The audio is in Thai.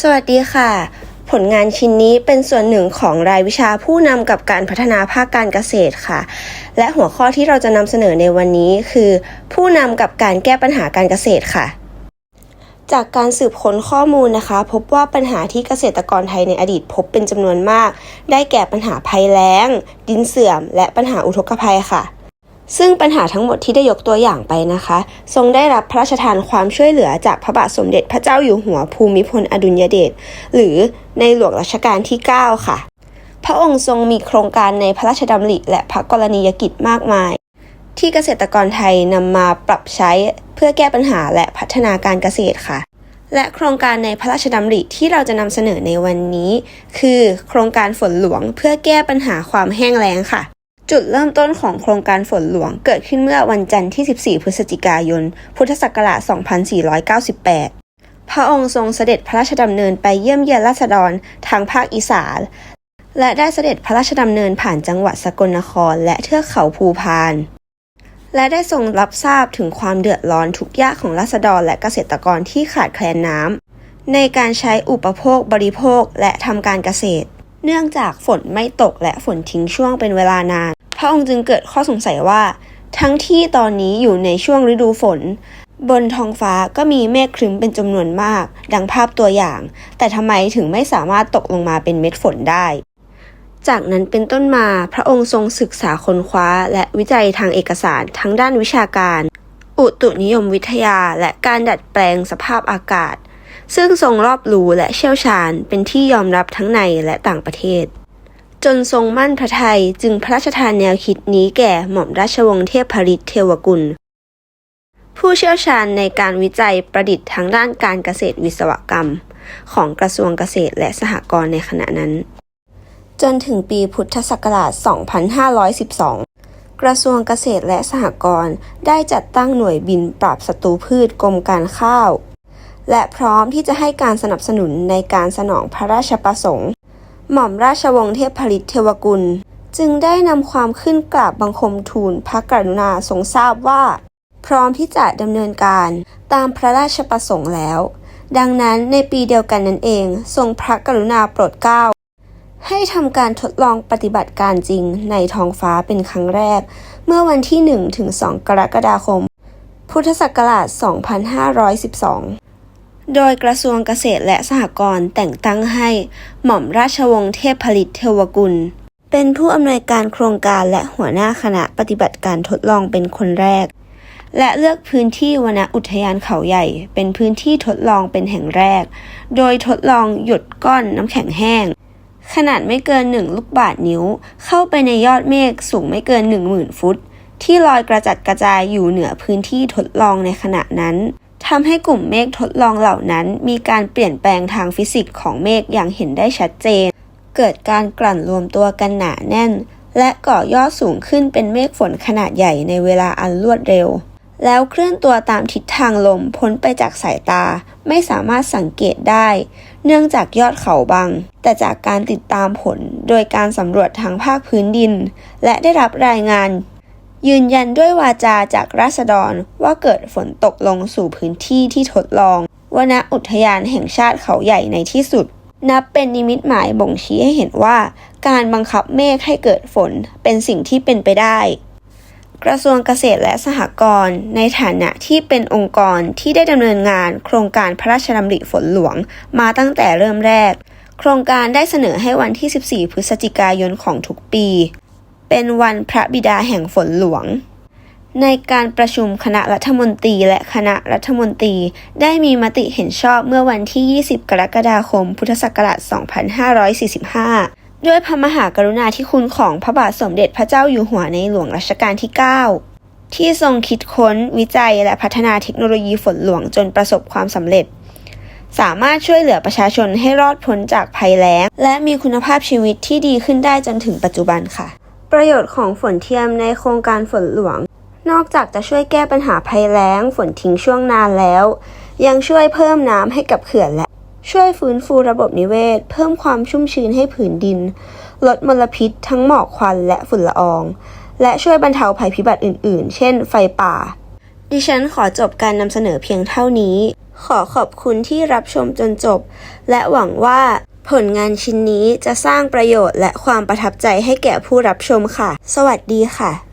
สวัสดีค่ะ ผลงานชิ้นนี้เป็นส่วนหนึ่งของรายวิชาผู้นำกับการพัฒนาภาคการเกษตรค่ะ และหัวข้อที่เราจะนำเสนอในวันนี้คือ ผู้นำกับการแก้ปัญหาการเกษตรค่ะ จากการสืบค้นข้อมูลนะคะ พบว่าปัญหาที่เกษตรกรไทยในอดีตพบเป็นจำนวนมาก ได้แก่ปัญหาภัยแล้ง ดินเสื่อม และปัญหาอุทกภัยค่ะ ซึ่งปัญหาทั้งหมดที่ได้ยกตัวอย่างไปนะคะ ทรงได้รับพระราชทานความช่วยเหลือจากพระบาทสมเด็จพระเจ้าอยู่หัวภูมิพลอดุลยเดชหรือในหลวงรัชกาลที่ 9 ค่ะ พระองค์ทรงมีโครงการในพระราชดำริและพระกรณียกิจมากมาย ที่เกษตรกรไทยนำมาปรับใช้เพื่อแก้ปัญหาและพัฒนาการเกษตรค่ะ และโครงการในพระราชดำริที่เราจะนำเสนอในวันนี้ คือโครงการฝนหลวงเพื่อแก้ปัญหาความแห้งแล้งค่ะ จุดเริ่มต้นของโครงการฝนหลวงเกิดขึ้นเมื่อวันจันทร์ที่ 14 พฤศจิกายน พุทธศักราช 2498 พระองค์ทรงเสด็จพระราชดำเนินไปเยี่ยมเยียนราษฎรทางภาคอีสาน และได้เสด็จพระราชดำเนินผ่านจังหวัดสกลนครและเทือกเขาภูพาน และได้ทรงรับทราบถึงความเดือดร้อนทุกยากของราษฎรและเกษตรกรที่ขาดแคลนน้ำในการใช้อุปโภคบริโภคและทำการเกษตรเนื่องจากฝนไม่ตกและฝนทิ้งช่วงเป็นเวลานาน พระองค์จึงเกิดข้อสงสัยว่า ทั้งที่ตอนนี้อยู่ในช่วงฤดูฝน บนท้องฟ้าก็มีเมฆครึ้มเป็นจำนวนมาก ดังภาพตัวอย่าง แต่ทำไมถึงไม่สามารถตกลงมาเป็นเม็ดฝนได้ จากนั้นเป็นต้นมาพระองค์ทรงศึกษาค้นคว้า และวิจัยทางเอกสารทั้งด้านวิชาการ อุตุนิยมวิทยาและการดัดแปลงสภาพอากาศ ซึ่งทรงรอบรู้และเชี่ยวชาญเป็นที่ยอมรับทั้งในและต่างประเทศ จนทรงมั่นพระทัยจึงพระราชทานแนวคิดนี้แก่หม่อมราชวงศ์เทพผริตเทวกุล ผู้เชี่ยวชาญในการวิจัยประดิษฐ์ทางด้านการเกษตรวิศวกรรม ของกระทรวงเกษตรและสหกรณ์ในขณะนั้น จนถึงปีพุทธศักราช 2512กระทรวงเกษตรและสหกรณ์ได้จัดตั้งหน่วยบินปราบศัตรูพืชกรมการข้าว และพร้อมที่จะให้การสนับสนุนในการสนองพระราชประสงค์ หม่อมราชวงศ์เทพผลิตเทวกุล จึงได้นำความขึ้นกราบบังคมทูลพระกรุณาทรงทราบว่า พร้อมที่จะดำเนินการตามพระราชประสงค์แล้ว ดังนั้นในปีเดียวกันนั้นเอง ทรงพระกรุณาโปรดเกล้าให้ทำการทดลองปฏิบัติการจริงในท้องฟ้าเป็นครั้งแรก เมื่อวันที่1ถึง2กรกฎาคม พุทธศักราช 2512 โดยกระทรวงเกษตรและสหกรณ์แต่งตั้งให้หม่อมราชวงศ์เทพผลิตเทวกุล เป็นผู้อำนวยการโครงการและหัวหน้าคณะปฏิบัติการทดลองเป็นคนแรก และเลือกพื้นที่วนอุทยานเขาใหญ่ เป็นพื้นที่ทดลองเป็นแห่งแรก โดยทดลองหยดก้อนน้ำแข็งแห้ง ขนาดไม่เกิน1ลูกบาศก์นิ้ว เข้าไปในยอดเมฆสูงไม่เกิน 10,000 ฟุต ที่ลอยกระจัดกระจายอยู่เหนือพื้นที่ทดลองในขณะนั้น ทำให้กลุ่มเมฆทดลองเหล่านั้น มีการเปลี่ยนแปลงทางฟิสิกส์ของเมฆอย่างเห็นได้ชัดเจน เกิดการกลั่นรวมตัวกันหนาแน่น และก่อยอดสูงขึ้นเป็นเมฆฝนขนาดใหญ่ในเวลาอันรวดเร็ว แล้วเคลื่อนตัวตามทิศทางลมพ้นไปจากสายตา ไม่สามารถสังเกตได้ เนื่องจากยอดเขาบัง แต่จากการติดตามผลโดยการสำรวจทางภาคพื้นดิน และได้รับรายงาน ยืนยันด้วยวาจาจากราษฎรว่าเกิดฝนตกลงสู่พื้นที่ที่ทดลองวนอุทยานแห่งชาติเขาใหญ่ในที่สุด นับเป็นนิมิตหมายบ่งชี้ให้เห็นว่า การบังคับเมฆให้เกิดฝนเป็นสิ่งที่เป็นไปได้ กระทรวงเกษตรและสหกรณ์ในฐานะที่เป็นองค์กรที่ได้ดำเนินงาน โครงการพระราชดำริฝนหลวงมาตั้งแต่เริ่มแรก โครงการได้เสนอให้วันที่ 14 พฤศจิกายนของทุกปี เป็นวันพระบิดาแห่งฝนหลวง ในการประชุมคณะรัฐมนตรีและคณะรัฐมนตรี ได้มีมติเห็นชอบเมื่อวันที่ 20 กรกฎาคม พุทธศักราช 2545 ด้วยพระมหากรุณาธิคุณของพระบาทสมเด็จพระเจ้าอยู่หัวในหลวงรัชกาลที่ 9 ที่ทรงคิดค้นวิจัยและพัฒนาเทคโนโลยีฝนหลวงจนประสบความสำเร็จสามารถช่วยเหลือประชาชนให้รอดพ้นจากภัยแล้ง และมีคุณภาพชีวิตที่ดีขึ้นได้จนถึงปัจจุบันค่ะ ประโยชน์ของฝนเทียมในโครงการฝนหลวง นอกจากจะช่วยแก้ปัญหาภัยแล้งฝนทิ้งช่วงนานแล้ว ยังช่วยเพิ่มน้ำให้กับเขื่อนและ ช่วยฟื้นฟูระบบนิเวศ เพิ่มความชุ่มชื้นให้ผืนดิน ลดมลพิษทั้งหมอกควันและฝุ่นละออง และช่วยบรรเทาภัยพิบัติอื่น ๆ เช่น ไฟป่า ดิฉันขอจบการนำเสนอเพียงเท่านี้ ขอขอบคุณที่รับชมจนจบ และหวังว่า ผลงานชิ้นนี้จะสร้างประโยชน์และความประทับใจให้แก่ผู้รับชมค่ะ สวัสดีค่ะ